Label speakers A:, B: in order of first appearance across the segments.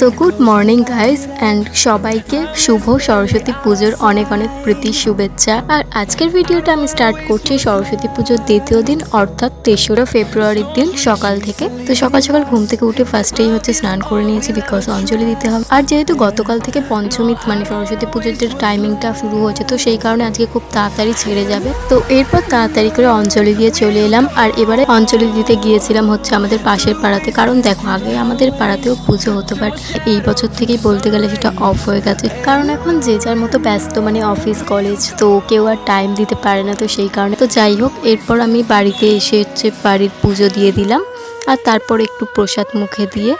A: So good morning guys and সবাইকে শুভ সরস্বতী পুজোর অনেক অনেক প্রীতি শুভেচ্ছা। আর আজকের ভিডিওটা আমি স্টার্ট করছি সরস্বতী পুজোর দ্বিতীয় দিন, অর্থাৎ তেসরা ফেব্রুয়ারির দিন সকাল থেকে। তো সকাল সকাল ঘুম থেকে উঠে ফার্স্টেই হচ্ছে স্নান করে নিয়েছি বিকজ অঞ্জলি দিতে হবে। আর যেহেতু গতকাল থেকে পঞ্চমী মানে সরস্বতী পুজোর যে টাইমিংটা শুরু হয়েছে, তো সেই কারণে আজকে খুব তাড়াতাড়ি ছেড়ে যাবে। তো এরপর তাড়াতাড়ি করে অঞ্জলি দিয়ে চলে এলাম। আর এবারে অঞ্জলি দিতে গিয়েছিলাম হচ্ছে আমাদের পাশের পাড়াতে। কারণ দেখো, আগে আমাদের পাড়াতেও পুজো হতো বাট এই বছর থেকেই বলতে গেলে সেটা অফ হয়ে গেছে। কারণ এখন যে যার মতো ব্যস্ত মানে অফিস কলেজ তো কেউ আর টাইম দিতে পারে না তো সেই কারণে। তো যাই হোক, এরপর আমি বাড়িতে এসে হচ্ছে বাড়ির পুজো দিয়ে দিলাম। আর তারপর একটু প্রসাদ মুখে দিয়ে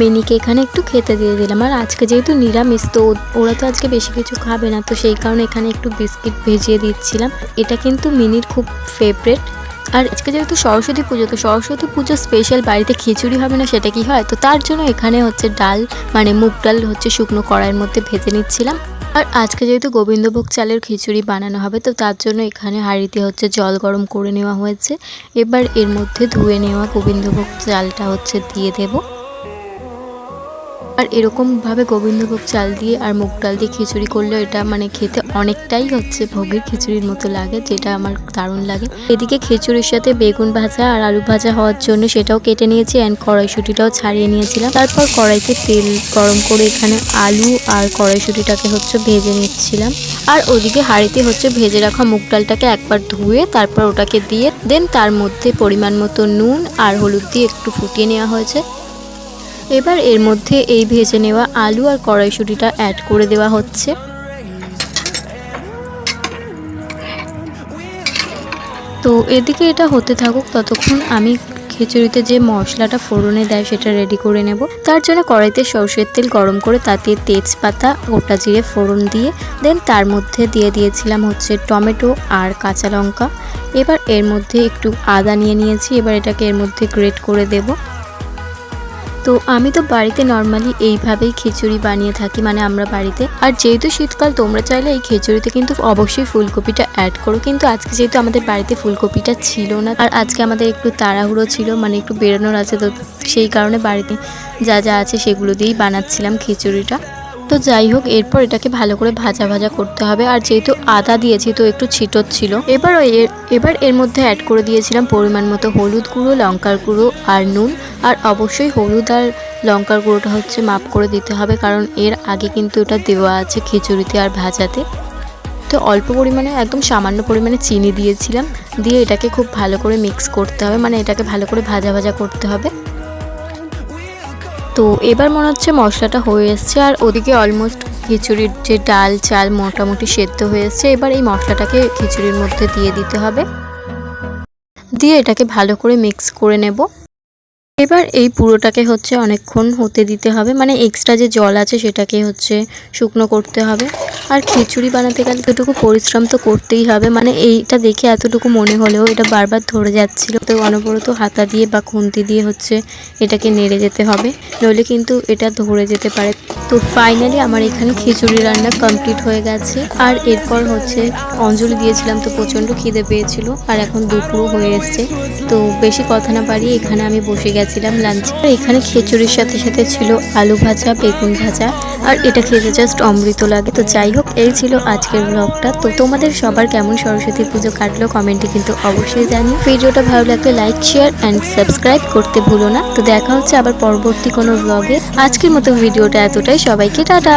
A: মিনিকে এখানে একটু খেতে দিয়ে দিলাম। আর আজকে যেহেতু নিরামিষ, তো ওরা তো আজকে বেশি কিছু খাবে না। তো সেই কারণে এখানে একটু বিস্কিট ভেজিয়ে দিচ্ছিলাম। এটা কিন্তু মিনির খুব ফেভারেট আর আজকে যেহেতু সরস্বতী পুজো, তো সরস্বতী পুজো স্পেশাল বাড়িতে খিচুড়ি হবে না সেটা কি হয়? তো তার জন্য এখানে হচ্ছে ডাল মানে মুগ ডাল হচ্ছে শুকনো কড়াইয়ের মধ্যে ভেজে নিচ্ছিলাম। আর আজকে যেহেতু গোবিন্দভোগ চালের খিচুড়ি বানানো হবে, তো তার জন্য এখানে হাঁড়িতে হচ্ছে জল গরম করে নেওয়া হয়েছে। এবার এর মধ্যে ধুয়ে নেওয়া গোবিন্দভোগ চালটা হচ্ছে দিয়ে দেবো। আর এরকমভাবে গোবিন্দভোগ চাল দিয়ে আর মুগ ডাল দিয়ে খিচুড়ি করলে এটা মানে খেতে অনেকটাই হচ্ছে ভোগের খিচুড়ির মতো লাগে, যেটা আমার দারুণ লাগে। এদিকে খিচুড়ির সাথে বেগুন ভাজা আর আলু ভাজা হওয়ার জন্য সেটাও কেটে নিয়েছি অ্যান্ড কড়াইশুটিটাও ছাড়িয়ে নিয়েছিলাম। তারপর কড়াইতে তেল গরম করে এখানে আলু আর কড়াইশুটিটাকে হচ্ছে ভেজে নিচ্ছিলাম। আর ওদিকে হাঁড়িতে হচ্ছে ভেজে রাখা মুগ ডালটাকে একবার ধুয়ে তারপর ওটাকে দিয়ে, দেন তার মধ্যে পরিমাণ মতো নুন আর হলুদ দিয়ে একটু ফুটিয়ে নেওয়া হয়েছে। এবার এর মধ্যে এই ভেজে নেওয়া আলু আর কড়াইশুঁটিটা অ্যাড করে দেওয়া হচ্ছে। তো এদিকে এটা হতে থাকুক, ততক্ষণ আমি খিচুড়িতে যে মশলাটা ফোড়নে দেয় সেটা রেডি করে নেব। তার জন্য কড়াইতে সর্ষের তেল গরম করে তাতে তেজপাতা, গোটা জিরে ফোড়ন দিয়ে দেন তার মধ্যে দিয়ে দিয়েছিলাম হচ্ছে টমেটো আর কাঁচা লঙ্কা। এবার এর মধ্যে একটু আদা নিয়ে নিয়েছি, এবার এটাকে এর মধ্যে গ্রেট করে দেবো। তো আমি তো বাড়িতে নর্মালি এইভাবেই খিচুড়ি বানিয়ে থাকি মানে আমরা বাড়িতে। আর যেহেতু শীতকাল, তোমরা চাইলে এই খিচুড়িতে কিন্তু অবশ্যই ফুলকপিটা অ্যাড করো। কিন্তু আজকে যেহেতু আমাদের বাড়িতে ফুলকপিটা ছিল না, আর আজকে আমাদের একটু তাড়াহুড়ো ছিল মানে একটু বেরোনোর আছে, তো সেই কারণে বাড়িতে যা যা আছে সেগুলো দিয়েই বানাচ্ছিলাম খিচুড়িটা। তো যাই হোক, এরপর এটাকে ভালো করে ভাজা ভাজা করতে হবে। আর যেহেতু আদা দিয়েছি, তো একটু ছিটত ছিল। এবার ওই এবার এর মধ্যে অ্যাড করে দিয়েছিলাম পরিমাণ মতো হলুদ গুঁড়ো, লঙ্কার গুঁড়ো আর নুন। আর অবশ্যই হলুদ আর লঙ্কার গুঁড়োটা হচ্ছে মাপ করে দিতে হবে, কারণ এর আগে কিন্তু ওটা দেওয়া আছে খিচুড়িতে আর ভাজাতে। তো অল্প পরিমাণে, একদম সামান্য পরিমাণে চিনি দিয়েছিলাম। দিয়ে এটাকে খুব ভালো করে মিক্স করতে হবে মানে এটাকে ভালো করে ভাজা ভাজা করতে হবে। তো এবার মনে হচ্ছে মশলাটা হয়ে এসছে আর ওদিকে অলমোস্ট খিচুড়ির যে ডাল, চাল মোটামুটি সেদ্ধ হয়ে এসছে। এবার এই মশলাটাকে খিচুড়ির মধ্যে দিয়ে দিতে হবে। দিয়ে এটাকে ভালো করে মিক্স করে নেব। এবার এই পুরোটাকে হচ্ছে অনেকক্ষণ হতে দিতে হবে। মানে এক্সট্রা যে জল আছে সেটাকে হচ্ছে শুকনো করতে হবে। আর খিচুড়ি বানাতে গেলে এতটুকু পরিশ্রম তো করতেই হবে। মানে এইটা দেখে এতটুকু মনে হলেও এটা বারবার ধরে যাচ্ছিল। তো অনবরত হাতা দিয়ে বা খুন্তি দিয়ে হচ্ছে এটাকে নেড়ে যেতে হবে। নইলে কিন্তু এটা ধরে যেতে পারে। তো ফাইনালি আমার এখানে খিচুড়ি রান্না কমপ্লিট হয়ে গেছে। আর এরপর হচ্ছে অঞ্জলি দিয়েছিলাম তো প্রচণ্ড খিদে পেয়েছিল। আর এখন দুপুরও হয়ে এসছে। তো বেশি কথা না পারি এখানে আমি বসে গেছিলাম লাঞ্চে এখানে খিচুড়ির সাথে সাথে ছিল আলু ভাজা, বেগুন ভাজা, আর এটা খেতে জাস্ট অমৃত লাগে। তো যাই হোক, এই ছিল আজকের ব্লগটা তো তোমাদের সবার কেমন সরস্বতী পুজো কাটলো কমেন্টে কিন্তু অবশ্যই জানি ভিডিওটা ভালো লাগলে লাইক শেয়ার অ্যান্ড সাবস্ক্রাইব করতে ভুলো না। তো দেখা হচ্ছে আবার পরবর্তী কোনো ব্লগে আজকের মতো ভিডিওটা এতটাই। সবাইকে টাটা!